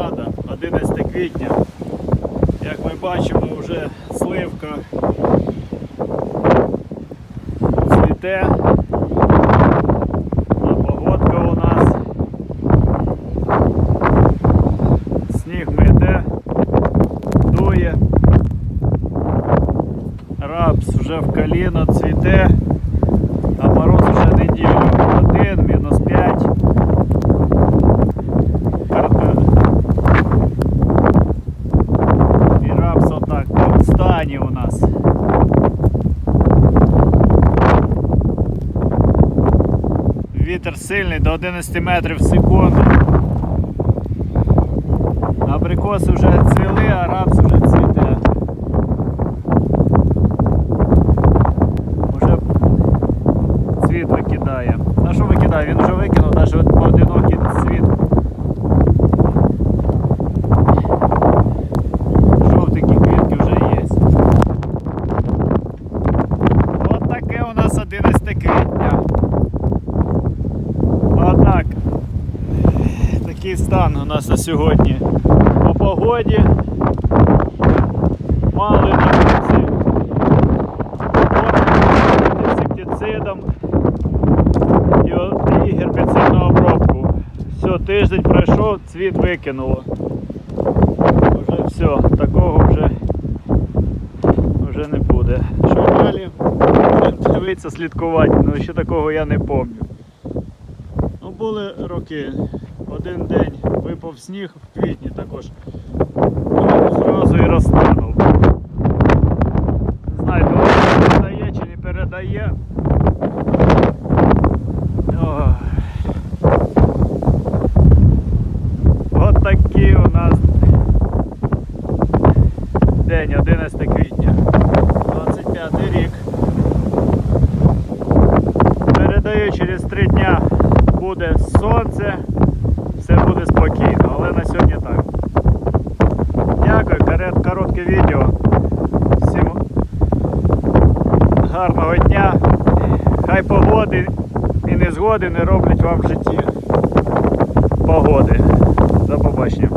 розсада 11 квітня. Як ми бачимо, вже сливка цвіте. А погодка у нас. Сніг мете, дує. Рапс вже в коліно цвіте, а мороз вже неділю. Один, мінус 5. І рапс отак в стані у нас. Вітер сильний до 11 метрів в секунду. Абрикоси вже цвіли, а рапс вже цвіте. Уже цвіт викидає. На що викидає? Він вже викинув, навіть от поодинокий цвіт. Жовтенькі квітки вже є. От таке у нас 11 квітня. Отак. Такий стан у нас на сьогодні. По погоді. Мали на вулиці. інсектицидом і, гербіцидну обробку. Все, тиждень пройшов, цвіт викинуло. Вже все, такого вже, вже не буде. Що далі? Дивитися, слідкувати, ну ще такого я не пам'ятаю. Ну, були роки. Один день випав сніг в квітні також. Зразу і розтанув. Не знаю, передає чи не передає. Такий у нас день 11 квітня. 25 рік. Передаю через три дня буде сонце, буде спокійно, але на сьогодні так. Дякую, коротке відео. Всім гарного дня. Хай погоди і незгоди не роблять вам в житті погоди. До побачення.